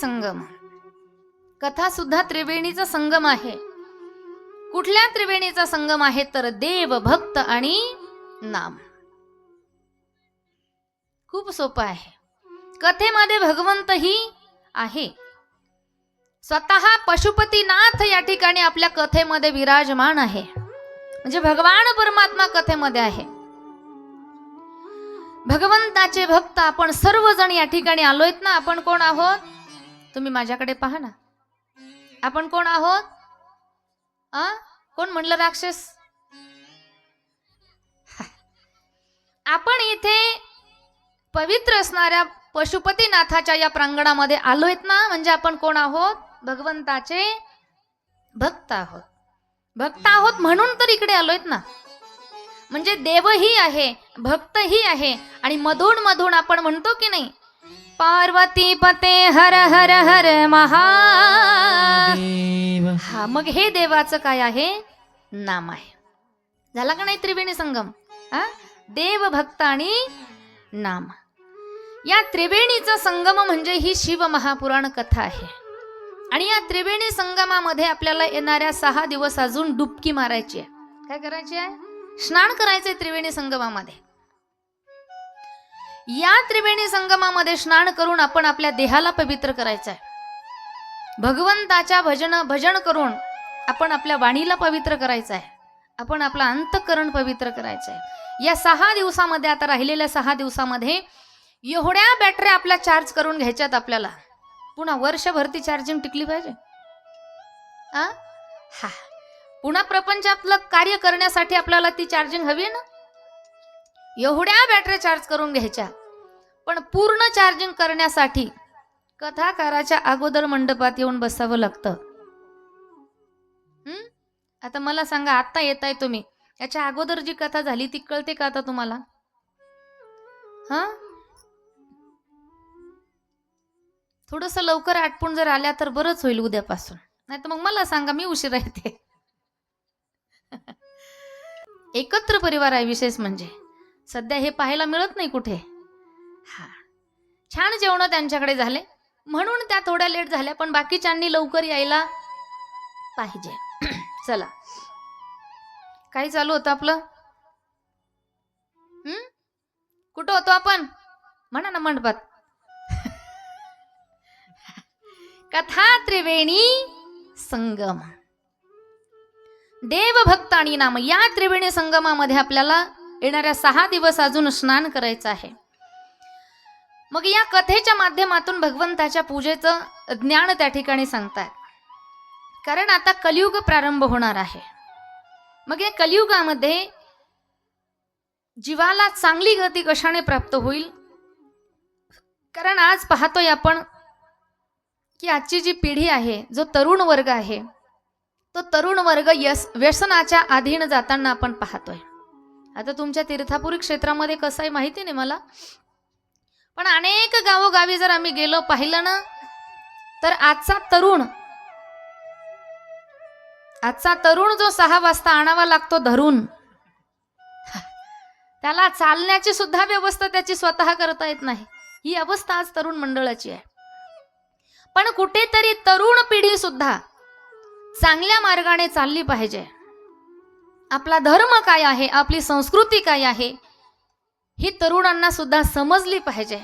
संगम. कथा सुद्धा त्रिवेणीचा संगम आहे. कुठल्या त्रिवेणीचा संगम आहे तर देव भक्त आणि नाम. खूप सोपं आहे. कथेमध्ये भगवंतही आहे. स्वतः पशुपतीनाथ या ठिकाणी आपल्या कथेमध्ये विराजमान आहे. म्हणजे भगवान परमात्मा कथेमध्ये आहे. भगवंताचे भक्त आपण सर्वजण या ठिकाणी आलोयत ना? आपण कोण आहोत? तुम्ही माझ्याकडे पहा ना. आपण कोण आहोत? आ? कोण म्हणलं राक्षस? आपण इथे पवित्र असणाऱ्या पशुपतीनाथाच्या या प्रांगणामध्ये आलोयत ना? म्हणजे आपण कोण आहोत? भगवंताचे भक्त आहोत. भक्त आहोत म्हणून तर इकडे आलोयत ना. म्हणजे देवही आहे भक्तही आहे आणि मधून मधून आपण म्हणतो की नाही पार्वती पते हर हर हर महा देव हा मग हे देवाचं काय आहे? नाम आहे. झाला का नाही त्रिवेणी संगम? हा देव भक्त आणि नाम. या त्रिवेणीचा संगम म्हणजे ही शिव महापुराण कथा आहे. आणि या त्रिवेणी संगमामध्ये आपल्याला येणाऱ्या सहा दिवस अजून डुबकी मारायची आहे. काय करायची आहे? स्नान करायचंय त्रिवेणी संगमामध्ये. या त्रिवेणी संगमामध्ये स्नान करून आपण आपल्या देहाला पवित्र करायचं आहे भगवंताच्या भजन भजन करून आपण आपल्या वाणीला पवित्र करायचं आहे आपण आपलं अंतकरण पवित्र करायचं आहे या सहा दिवसामध्ये आता राहिलेल्या सहा दिवसामध्ये एवढ्या बॅटऱ्या आपल्या चार्ज करून घ्यायच्यात आपल्याला. पुन्हा वर्षभर ती चार्जिंग टिकली पाहिजे. हा. पुन्हा प्रपंचातलं कार्य करण्यासाठी आपल्याला ती चार्जिंग हवी आहे ना? एवढ्या बॅटरी चार्ज करून घ्यायच्या. पण पूर्ण चार्जिंग करण्यासाठी कथाकाराच्या अगोदर मंडपात येऊन बसावं लागतं. आता मला सांगा आता आहे तुम्ही. याच्या अगोदर जी कथा झाली ती कळते का आता तुम्हाला? हा? थोडस लवकर आटपून जर आल्या तर बरंच होईल उद्यापासून. नाही तर मग मला सांगा मी उशिरा येते एकत्र परिवार आहे विशेष म्हणजे. सध्या हे पाहायला मिळत नाही कुठे. हा. छान जेवण त्यांच्याकडे झाले. म्हणून त्या थोड्या लेट झाल्या पण बाकीच्यांनी लवकर यायला पाहिजे. चला. काय चालू होतं आपलं? हम्म कुठं होतो आपण? म्हणा ना मंडपात. कथा त्रिवेणी संगम. देवभक्त आणि नाम या त्रिवेणी संगमामध्ये आपल्याला येणाऱ्या सहा दिवस अजून स्नान करायचं आहे. मग या कथेच्या माध्यमातून भगवंताच्या पूजेचं ज्ञान त्या ठिकाणी सांगतात. कारण आता कलियुग प्रारंभ होणार आहे. मग या कलियुगामध्ये जीवाला चांगली गती कशाने प्राप्त होईल? कारण आज पाहतोय आपण की आजची जी पिढी आहे जो तरुण वर्ग आहे तो तरुण वर्ग यस व्यसनाच्या अधीन जाताना आपण पाहतोय. आता तुमच्या तीर्थापुरी क्षेत्रामध्ये कसं आहे माहिती नाही मला. पण अनेक गावोगावी जर आम्ही गेलो पाहिलं ना तर आजचा तरुण आजचा तरुण जो सहा वाजता आणावा लागतो धरून त्याला चालण्याची सुद्धा व्यवस्था त्याची स्वतः करता येत नाही. ही अवस्था आज तरुण मंडळाची आहे. पण कुठेतरी तरुण पिढी सुद्धा चांगल्या मार्गाने चालली पाहिजे. आपला धर्म काय आहे? आपली संस्कृती काय आहे? ही तरुणांना सुद्धा समजली पाहिजे.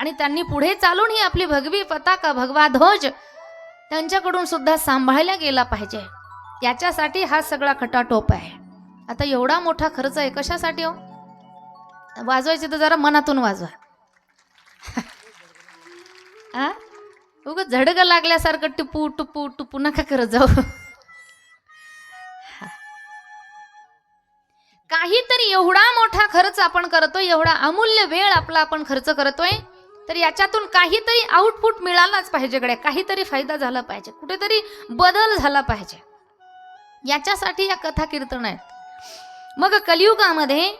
आणि त्यांनी पुढे चालून ही आपली भगवी पताका भगवा ध्वज त्यांच्याकडून सुद्धा सांभाळला गेला पाहिजे. याच्यासाठी हा सगळा खटाटोप आहे. आता एवढा मोठा खर्च आहे कशासाठी हो? वाजवायचे तर जरा मनातून वाजवा. उग झडग लागल्यासारखं टिपू टुपू टुपू नका करत जाऊ. काहीतरी एवढा मोठा खर्च आपण करतोय एवढा अमूल्य वेळ आपला आपण खर्च करतोय तर याच्यातून काहीतरी आउटपुट मिळालाच पाहिजे गड्या. काहीतरी फायदा झाला पाहिजे. कुठेतरी बदल झाला पाहिजे. याच्यासाठी या कथा कीर्तन आहेत. मग कलियुगामध्ये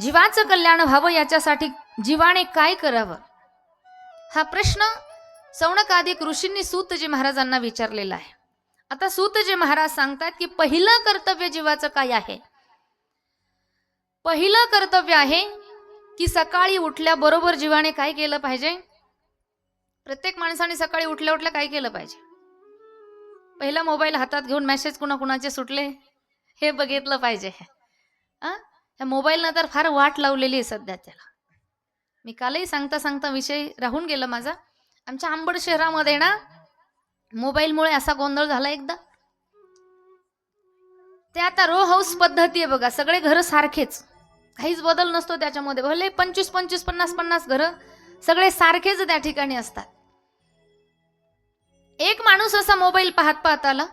जीवाचं कल्याण व्हावं याच्यासाठी जीवाने काय करावं? हा प्रश्न सौनकादिक ऋषींनी सूतजी महाराजांना विचारलेला आहे. आता सूतजी महाराज सांगतात की पहिलं कर्तव्य जीवाचं काय आहे? पहिलं कर्तव्य आहे की सकाळी उठल्याबरोबर जीवाने काय केलं पाहिजे? प्रत्येक माणसाने सकाळी उठल्या उठल्या काय केलं पाहिजे? पहिला मोबाईल हातात घेऊन मेसेज कुणाकुणाचे सुटले? हे बघितलं पाहिजे. ह्या मोबाईलनं तर फार वाट लावलेली आहे सध्या त्याला. मी कालही सांगता सांगता विषय राहून गेला माझा. आमच्या आंबड शहरामध्ये ना मोबाईलमुळे असा गोंधळ झाला एकदा. ते आता रो हाऊस पद्धती आहे बघा सगळे घरं सारखेच. काहीच बदल नसतो त्याच्यामध्ये. भले पंचवीस पंचवीस पन्नास पन्नास घरं सगळे सारखेच त्या ठिकाणी असतात. एक माणूस असा मोबाईल पाहत पाहत आला.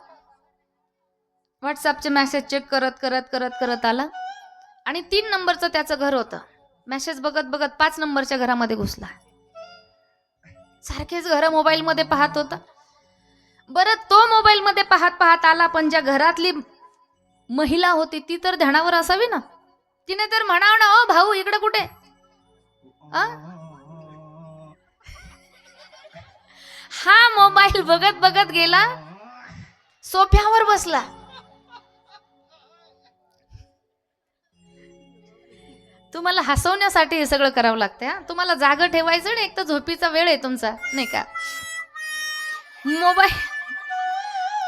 व्हॉट्सअपचे मेसेज चेक करत करत करत करत आला. आणि तीन नंबरचं त्याचं घर होतं. मेसेज बघत बघत पाच नंबरच्या घरामध्ये घुसला. सारखेच घर मोबाईलमध्ये पाहत होता. बरं तो मोबाईलमध्ये पाहत पाहत आला पण ज्या घरातली महिला होती ती तर ध्यानावर असावी ना? तिने तर म्हणाव ना ओ भाऊ इकडे कुठे? हा मोबाईल बघत बघत गेला. सोफ्यावर बसला. तुम्हाला हसवण्यासाठी हे सगळं करावं लागतं हा? तुम्हाला जागं ठेवायचं ना एक तर झोपीचा वेळ आहे तुमचा नाही का? मोबाईल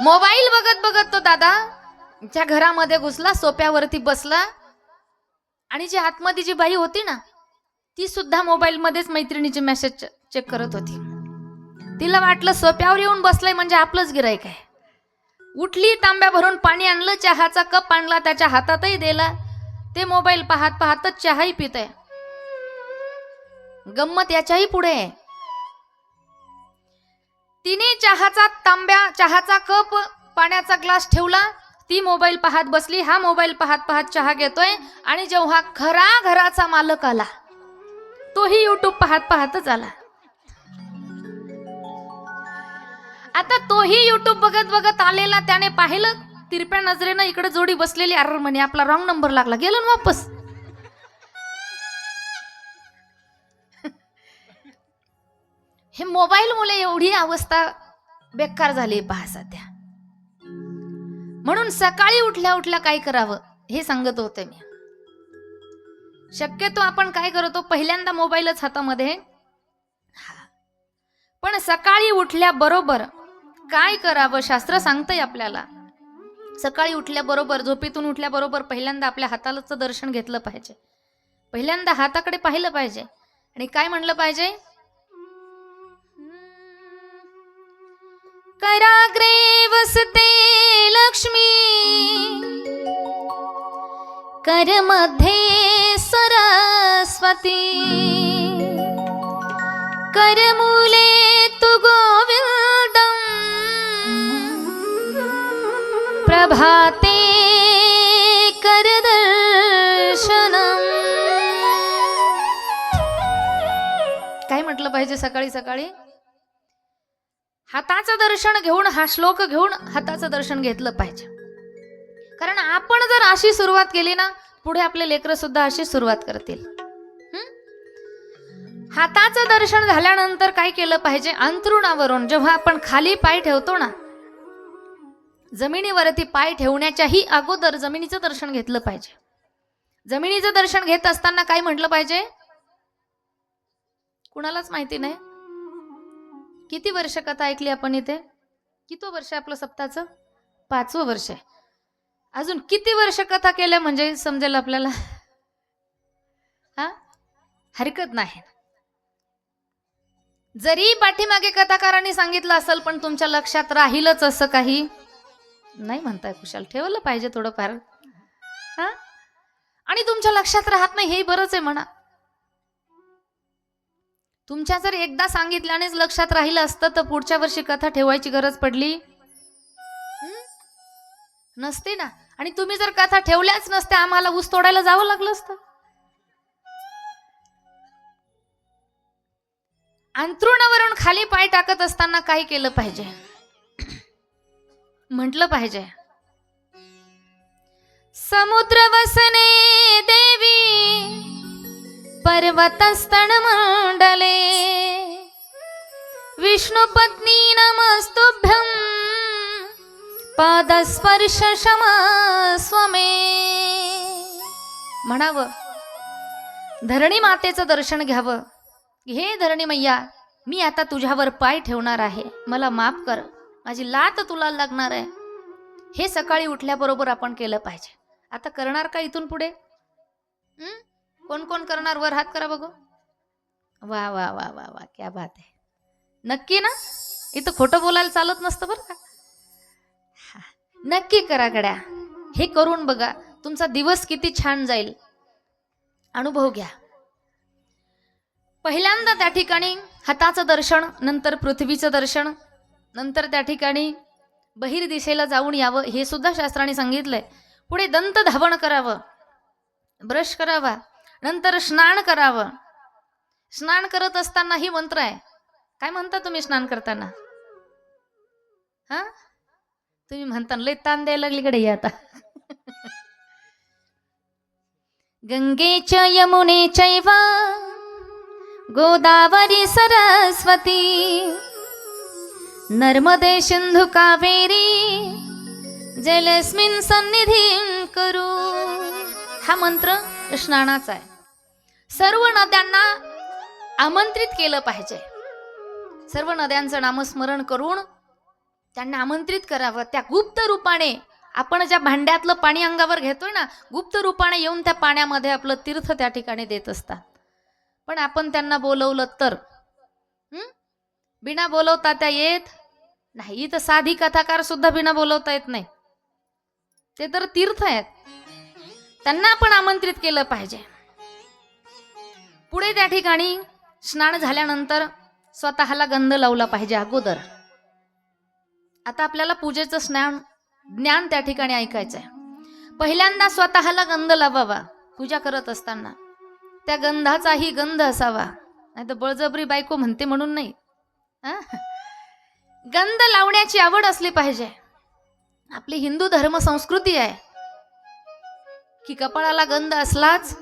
मोबाईल बघत बघत तो दादा ज्या घरामध्ये घुसला सोप्यावरती बसला आणि जी आतमध्ये जी बाई होती ना ती सुद्धा मोबाईलमध्येच मैत्रिणीचे मेसेज चेक करत होती. तिला वाटलं सोप्यावर येऊन बसलंय म्हणजे आपलंच गिरायक आहे. उठली तांब्या भरून पाणी आणलं चहाचा कप आणला त्याच्या हातातही दिला. ते मोबाईल पाहत पाहतच चहाही पित आहे. गंमत याच्याही पुढे आहे. तिने चहाचा तांब्या चहाचा कप पाण्याचा ग्लास ठेवला. ती मोबाईल पाहत बसली हा मोबाईल पाहत पाहत चहा घेतोय आणि जेव्हा खरा घराचा मालक आला तोही युट्यूब पाहत पाहतच आला. आता तोही युट्यूब बघत बघत आलेला त्याने पाहिलं तिरप्या नजरेनं इकडे जोडी बसलेली अर म्हणे आपला रॉंग नंबर लागला गेलो ना वापस. हे मोबाईल मुले एवढी अवस्था बेकार झाली पहा सध्या. म्हणून सकाळी उठल्या उठल्या काय करावं हे सांगत होते मी. शक्यतो आपण काय करतो पहिल्यांदा मोबाईलच हातामध्ये. पण सकाळी उठल्याबरोबर काय करावं शास्त्र सांगतंय आपल्याला. सकाळी उठल्याबरोबर झोपेतून उठल्याबरोबर पहिल्यांदा आपल्या हातालाच दर्शन घेतलं पाहिजे. पहिल्यांदा हाताकडे पाहिलं पाहिजे. आणि काय म्हणलं पाहिजे? कराग्रे वसते लक्ष्मी। करमध्ये सरस्वती। कर मूले तु गोविन्दम्। प्रभाते करदर्शनम। काय म्हटलं पाहिजे सकाळी सकाळी? हाताचं दर्शन घेऊन हा श्लोक घेऊन हाताचं दर्शन घेतलं पाहिजे. कारण आपण जर अशी सुरुवात केली ना पुढे आपले लेकर सुद्धा अशी सुरुवात करतील. हाताचं दर्शन झाल्यानंतर काय केलं पाहिजे? अंतरुणावरून जेव्हा आपण खाली पाय ठेवतो ना जमिनीवरती पाय ठेवण्याच्याही अगोदर जमिनीचं दर्शन घेतलं पाहिजे. जमिनीचं दर्शन घेत असताना काय म्हटलं पाहिजे? कुणालाच माहिती नाही. किती वर्ष कथा ऐकली आपण इथे? किती वर्ष आहे आपलं सप्ताचं पाचवं वर्ष आहे. अजून किती वर्ष कथा केल्या म्हणजे समजेल आपल्याला? हा? हरकत नाही. जरी पाठीमागे कथाकारांनी सांगितलं असेल पण तुमच्या लक्षात राहीलच असं काही? नाही म्हणताय कुशाल. ठेवलं पाहिजे थोडंफार. हा? आणि तुमच्या लक्षात राहत नाही हे बरंच आहे म्हणा. तुमच्या जर एकदा सांगितल्यानेच लक्षात राहिलं असतं तर पुढच्या वर्षी कथा ठेवायची गरज पडली? नसते ना. आणि तुम्ही जर कथा ठेवल्याच नसत्या आम्हाला ऊस तोडायला जावं लागलं असतं. अंतरुणावरून खाली पाय टाकत असताना काय केलं पाहिजे. म्हटलं पाहिजे. समुद्र वसने देवी पर्वतस्तण विष्णुपत्नी नमस्तुभ्यं पादस्पर्श क्षमस्वमे म्हणावं धरणी मातेचं दर्शन घ्यावं. हे धरणी मैया मी आता तुझ्यावर पाय ठेवणार आहे. मला माफ कर. माझी लात तुला लागणार आहे. हे सकाळी उठल्याबरोबर आपण केलं पाहिजे. आता करणार का इथून पुढे? कोण कोण करणार? वर हात करा बघू. वा वा वा वा वा क्या बात आहे. नक्की ना? इथं खोटं बोलायला चालत नसतं बरं का? हा. नक्की करा गड्या. हे करून बघा. तुमचा दिवस किती छान जाईल. अनुभव घ्या. पहिल्यांदा त्या ठिकाणी हाताचं दर्शन नंतर पृथ्वीचं दर्शन नंतर त्या ठिकाणी बहिर दिशेला जाऊन यावं हे सुद्धा शास्त्राने सांगितलंय. पुढे दंत धावण करावं. ब्रश करावा. नंतर स्नान करावं. स्नान करत असताना ही मंत्र आहे. काय म्हणता तुम्ही स्नान करताना? हा? तुम्ही म्हणता लय ताण द्यायला लागलीकडे या आता. गंगेच्या यमुने चैव गोदावरी सरस्वती नर्मदे सिंधु कावेरी जलस्मिन सन्निधी करू. हा मंत्र स्नानाचा आहे. सर्व नद्यांना आमंत्रित केलं पाहिजे. सर्व नद्यांचं नामस्मरण करून त्यांना आमंत्रित करावं. त्या गुप्त रूपाने आपण ज्या भांड्यातलं पाणी अंगावर घेतोय ना गुप्त रूपाने येऊन त्या पाण्यामध्ये आपलं तीर्थ त्या ठिकाणी देत असतात. पण आपण त्यांना बोलवलं तर? बिना बोलवता त्या येत नाही. इथं साधी कथाकार सुद्धा बिना बोलवता येत नाही. ते तर तीर्थ आहेत. त्यांना आपण आमंत्रित केलं पाहिजे. पुढे त्या ठिकाणी स्नान झाल्यानंतर स्वतःला गंध लावला पाहिजे अगोदर. आता आपल्याला पूजेचं स्नान ज्ञान त्या ठिकाणी ऐकायचंय. पहिल्यांदा स्वतःला गंध लावावा पूजा करत असताना. त्या गंधाचाही गंध असावा नाही तर बळजबरी बायको म्हणते म्हणून नाही. गंध लावण्याची आवड असली पाहिजे. आपली हिंदू धर्म संस्कृती आहे. की कपाळाला गंध असलाच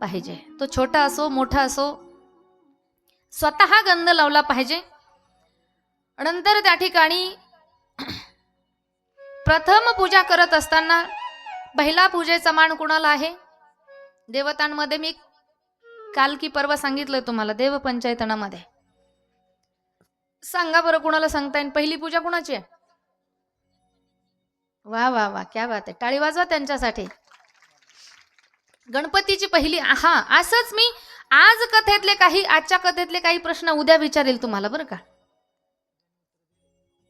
पाहिजे. तो छोटा असो मोठा असो स्वतः गंध लावला पाहिजे. नंतर त्या ठिकाणी प्रथम पूजा करत असताना पहिला पूजेचा मान कुणाला आहे? देवतांमध्ये मी काल की परवा सांगितलं तुम्हाला देवपंचायतनामध्ये. सांगा बरं कुणाला सांगता येईल? पहिली पूजा कुणाची आहे? वा वा वा क्या बात आहे. टाळी वाजवा त्यांच्यासाठी. गणपतीची पहिली हा असंच मी आज कथेतले काही आजच्या कथेतले काही प्रश्न उद्या विचारेल तुम्हाला बरं का?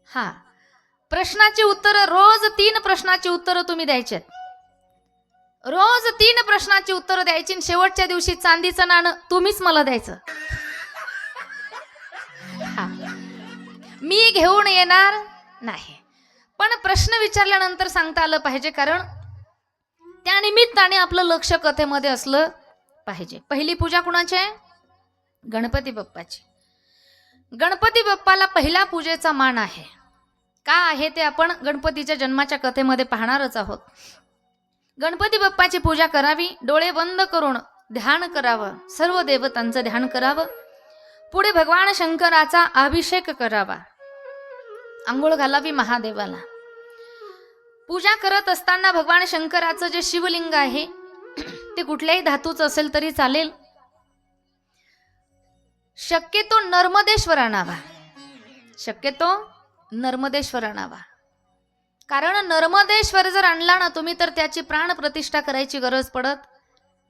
हा. प्रश्नाची उत्तरं रोज तीन प्रश्नाची उत्तरं तुम्ही द्यायची रोज तीन प्रश्नाची उत्तरं द्यायची आणि शेवटच्या दिवशी चांदीचं नाणं तुम्हीच मला द्यायचं. मी घेऊन येणार नाही. पण प्रश्न विचारल्यानंतर सांगता आलं पाहिजे कारण त्या निमित्ताने आपलं लक्ष कथेमध्ये असलं पाहिजे. पहिली पूजा कुणाची आहे? गणपती बाप्पाची. गणपती बाप्पाला पहिल्या पूजेचा मान आहे. का आहे ते आपण गणपतीच्या जन्माच्या कथेमध्ये पाहणारच आहोत. गणपती बाप्पाची पूजा करावी डोळे बंद करून ध्यान करावं सर्व देवतांचं ध्यान करावं पुढे भगवान शंकराचा अभिषेक करावा. आंघोळ घालावी महादेवाला. पूजा करत असताना भगवान शंकराचं जे शिवलिंग आहे ते कुठल्याही धातूचं असेल तरी चालेल. शक्यतो नर्मदेश्वर आणावा शक्यतो नर्मदेश्वर आणावा कारण नर्मदेश्वर जर आणला ना तुम्ही तर त्याची प्राण प्रतिष्ठा करायची गरज पडत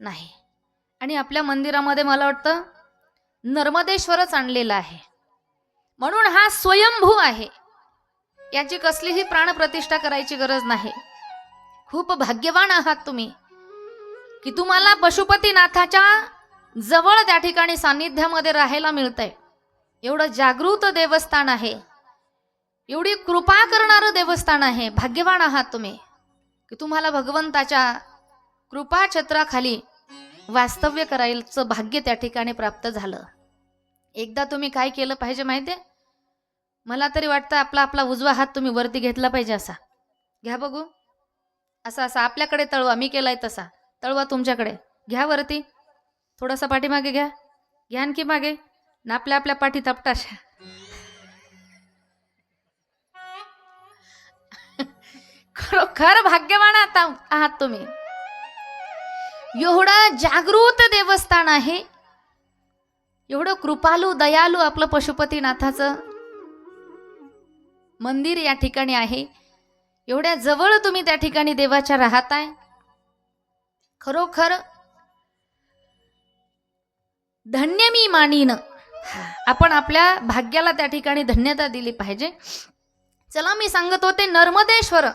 नाही. आणि आपल्या मंदिरामध्ये मला वाटतं नर्मदेश्वरच आणलेला आहे. म्हणून हा स्वयंभू आहे. याची कसलीही प्राणप्रतिष्ठा करायची गरज नाही. खूप भाग्यवान आहात तुम्ही. की तुम्हाला पशुपतीनाथाच्या जवळ त्या ठिकाणी सान्निध्यामध्ये राहायला मिळतंय. एवढं जागृत देवस्थान आहे. एवढी कृपा करणारं देवस्थान आहे. भाग्यवान आहात तुम्ही. की तुम्हाला भगवंताच्या कृपा छत्राखाली वास्तव्य करायचं भाग्य त्या ठिकाणी प्राप्त झालं. एकदा तुम्ही काय केलं पाहिजे माहिती आहे मला तरी वाटतं आपला आपला उजवा हात तुम्ही वरती घेतला पाहिजे असा. घ्या बघू. असा असा. आपल्याकडे तळवा. मी केलाय तसा. तळवा तुमच्याकडे. घ्या वरती. थोडासा पाठीमागे घ्या. घ्या आणखी मागे. ना आपल्या आपल्या पाठी तपटाशा. खरोखर भाग्यवान आता आहात तुम्ही. एवढं जागृत देवस्थान आहे. एवढं कृपालू दयालू आपलं पशुपतीनाथाचं मंदिर या ठिकाणी आहे. एवढ्या जवळ तुम्ही त्या ठिकाणी देवाच्या राहताय. खरोखर धन्य मी मानीन. आपण आपल्या भाग्याला त्या ठिकाणी धन्यता दिली पाहिजे. चला मी सांगत होते नर्मदेश्वर.